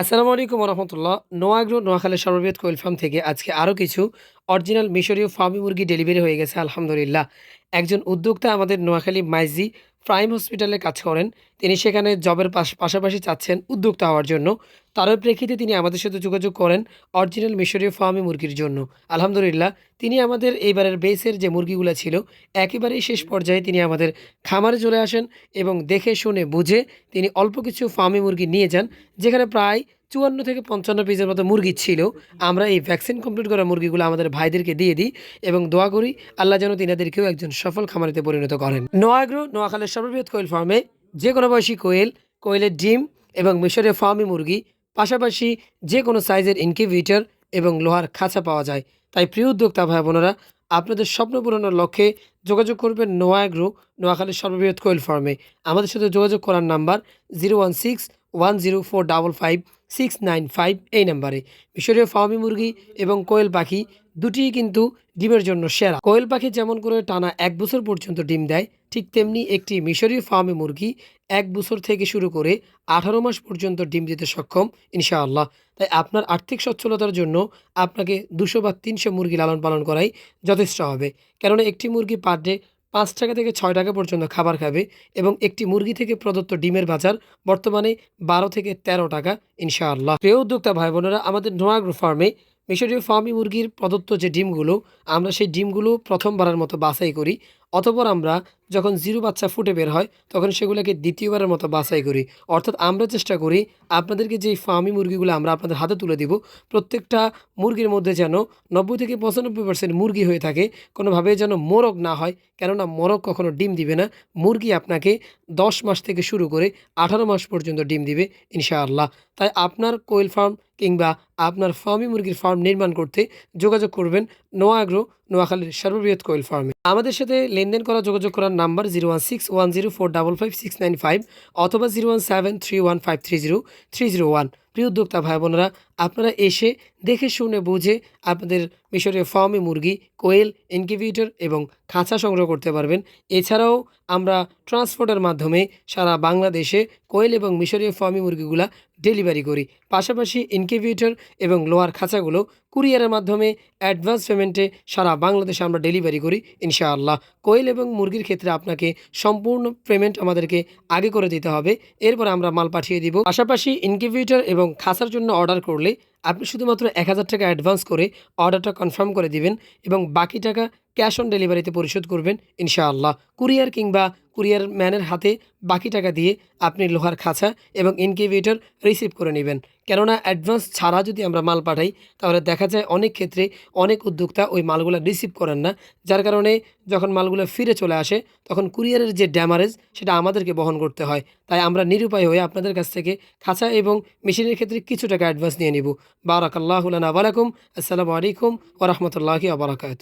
আসসালামু আলাইকুম রহমতুল্লাহ নোয়াগ্রো নোয়াখালী সর্ববৃহৎ কোয়েল ফার্ম থেকে আজকে আরও কিছু অরিজিনাল মিশরীয় ফার্মি মুরগি ডেলিভারি হয়ে গেছে, আলহামদুলিল্লাহ। একজন উদ্যোক্তা আমাদের নোয়াখালী মাইজি প্রাইম হসপিটালে কাজ করেন। তিনি সেখানে জবের পাশ- পাশাপাশি চাচ্ছেন উদ্যোক্তা হওয়ার জন্য। তার প্রেক্ষিতে তিনি আমাদের সাথে যোগাযোগ করেন অরিজিনাল মিশরীয় ফার্মি মুরগির জন্য। আলহামদুলিল্লাহ, তিনি আমাদের এইবারের বেসের যে মুরগিগুলো ছিল, একেবারেই শেষ পর্যায়ে তিনি আমাদের খামারে চলে আসেন এবং দেখে, শুনে, বুঝে তিনি অল্প কিছু ফার্মি মুরগি নিয়ে যান, যেখানে প্রায় চুয়ান্ন থেকে পঞ্চান্ন পিসের মতো মুরগি ছিল। আমরা এই ভ্যাকসিন কমপ্লিট করা মুরগিগুলো আমাদের ভাইদেরকে দিয়ে দিই এবং দোয়া করি আল্লাহ যেন তিনাদেরকেও একজন সফল খামারিতে পরিণত করেন। নোয়াগ্রো, নোয়াখালের সর্ববৃহৎ কোয়েল ফার্মে যে কোনো বয়সী কোয়েল, কোয়েলের ডিম এবং মিশরের ফার্মি মুরগি, পাশাপাশি যে কোনো সাইজের ইনকিউবেটর এবং লোহার খাঁচা পাওয়া যায়। তাই প্রিয় উদ্যোক্তা ভাই বোনেরা, আপনাদের স্বপ্ন পূরণের লক্ষ্যে যোগাযোগ করবেন নোয়াগ্রো, নোয়াখালীর সর্ববৃহৎ কোয়েল ফার্মে আমাদের সাথে যোগাযোগ করার number zero one six one zero four double five six nine five এই নাম্বারে। মিশরীয় ফার্মি মুরগি এবং কোয়েল পাখি দুটিই কিন্তু ডিমের জন্য সেরা। কোয়েল পাখি যেমন করে টানা এক বছর পর্যন্ত ডিম দেয়, ঠিক তেমনি একটি মিশরীয় ফার্মি মুরগি এক বছর থেকে শুরু করে আঠারো মাস পর্যন্ত ডিম দিতে সক্ষম, ইনশাআল্লাহ। তাই আপনার আর্থিক সচ্ছলতার জন্য আপনাকে দুশো বা তিনশো মুরগি লালন পালন করাই যথেষ্ট হবে। কেননা একটি মুরগি পার ডে পাঁচ টাকা থেকে ছয় টাকা পর্যন্ত খাবার খাবে এবং একটি মুরগি থেকে প্রদত্ত ডিমের বাজার বর্তমানে বারো থেকে তেরো টাকা, ইনশাআল্লাহ। প্রিয় উদ্যোক্তা ভাই বোনেরা আমাদের নোয়াগ্রো ফার্মে মিশরীয় ফার্মি মুরগির প্রদত্ত যে ডিমগুলো, আমরা সেই ডিমগুলো প্রথমবারের মতো বাছাই করি। অতপর আমরা যখন জিরো বাচ্চা ফুটে বের হয়, তখন সেগুলোকে দ্বিতীয়বারের মতো বাছাই করি। অর্থাৎ আমরা চেষ্টা করি আপনাদেরকে যে ফার্মি মুরগিগুলো আমরা আপনাদের হাতে তুলে দিব, প্রত্যেকটা মুরগির মধ্যে যেন নব্বই থেকে পঁচানব্বই পার্সেন্ট মুরগি হয়ে থাকে কোনোভাবে যেন মোরগ না হয়। কেননা মোরগ কখনো ডিম দিবে না। মুরগি আপনাকে দশ মাস থেকে শুরু করে আঠারো মাস পর্যন্ত ডিম দিবে, ইনশাআল্লাহ। তাই আপনার কোয়েল ফার্ম কিংবা আপনার ফার্মি মুরগির ফার্ম নির্মাণ করতে যোগাযোগ করবেন। নোয়াগ্রো, নোয়াখালীর সর্ববৃহৎ কোয়েল ফার্মে। আমাদের সাথে লেনদেন করা, যোগাযোগ করার number zero one six one zero four double five six nine five অথবা zero one seven three one five three zero three zero one. প্রিয় উদ্যোক্তা ভাই বোনেরা, আপনারা এসে দেখে শুনে বুঝে আপনাদের মিশরীয় ফার্মে মুরগি, কোয়েল, ইনকিউবেটর এবং খাঁচা সংগ্রহ করতে পারবেন। এছাড়াও আমরা ট্রান্সপোর্টের মাধ্যমে সারা বাংলাদেশে কোয়েল এবং মিশরীয় ফার্মি মুরগিগুলা ডেলিভারি করি। পাশাপাশি ইনকিউবেটর এবং লোহার খাঁচাগুলো কুরিয়ারের মাধ্যমে অ্যাডভান্স পেমেন্টে সারা বাংলাদেশে আমরা ডেলিভারি করি, ইনশাআল্লাহ। কোয়েল এবং মুরগির ক্ষেত্রে আপনাকে সম্পূর্ণ পেমেন্ট আমাদেরকে আগে করে দিতে হবে। এরপর আমরা মাল পাঠিয়ে দিব। পাশাপাশি ইনকিউবেটর এবং খাঁচার জন্য অর্ডার করলে আপনি শুধুমাত্র এক হাজার টাকা অ্যাডভান্স করে অর্ডারটা কনফার্ম করে দিবেন এবং বাকি টাকা ক্যাশ অন ডেলিভারিতে পরিশোধ করবেন, ইনশাআল্লাহ। কুরিয়ার কিংবা কুরিয়ার ম্যানের হাতে বাকি টাকা দিয়ে আপনি লোহার খাঁচা এবং ইনকিউবেটর রিসিভ করে নেবেন। কেননা অ্যাডভান্স ছাড়া যদি আমরা মাল পাঠাই, তাহলে দেখা যায় অনেক ক্ষেত্রে অনেক উদ্যোক্তা ওই মালগুলো রিসিভ করেন না। যার কারণে যখন মালগুলো ফিরে চলে আসে, তখন কুরিয়ারের যে ড্যামারেজ, সেটা আমাদেরকে বহন করতে হয়। তাই আমরা নিরুপায় হয়ে আপনাদের কাছ থেকে খাঁচা এবং মেশিনের ক্ষেত্রে কিছু টাকা অ্যাডভান্স নিয়ে নিব। বারাকাল্লাহুলানা আবারাকুম আসসালামু আলাইকুম ওরহমতুল্লাহি আবরাকাত